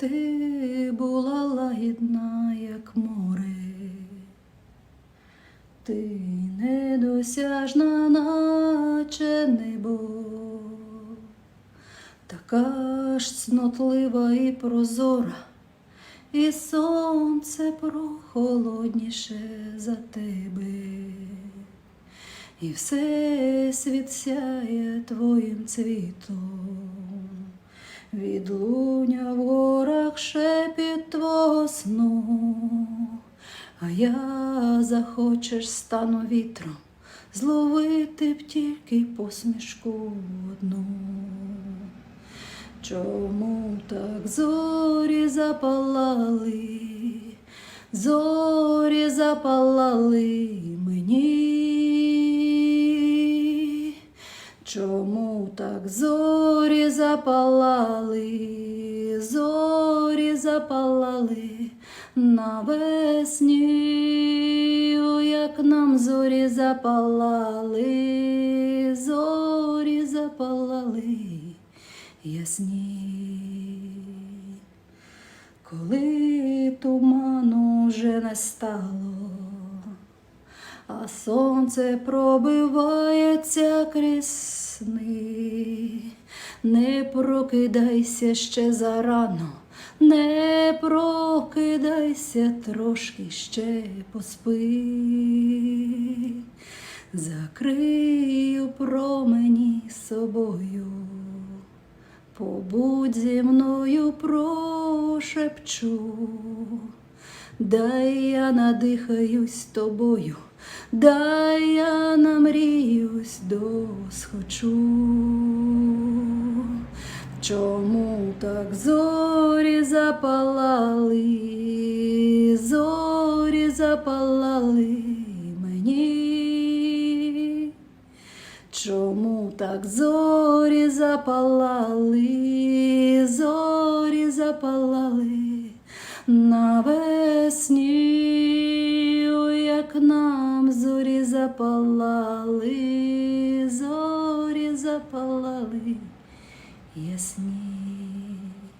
Ти була лагідна, як море, ти недосяжна, наче небо, така ж цнотлива і прозора, і сонце прохолодніше за тебе, і все світ сяє твоїм цвітом. Відлуня в горах шепіт твого сну, а я захочеш стану вітром, зловити б тільки посмішку одну. Чому так зорі запалали, зорі запалали мені? Чому так зорі запалали, зорі запалали навесні, О, як нам зорі запалали, зорі запалали ясні. Коли туману вже не стало, а сонце пробивається крізь сни. Не прокидайся ще зарано, не прокидайся трошки ще поспи. Закрию промені собою, побудь зі мною прошепчу. Дай я надихаюсь тобою, дай я Чому так зорі запалали, зорі запалали мені? Чому так зорі запалали, зорі запалали навесні, Ой, як нам зорі запалали, зорі запалали яснеет.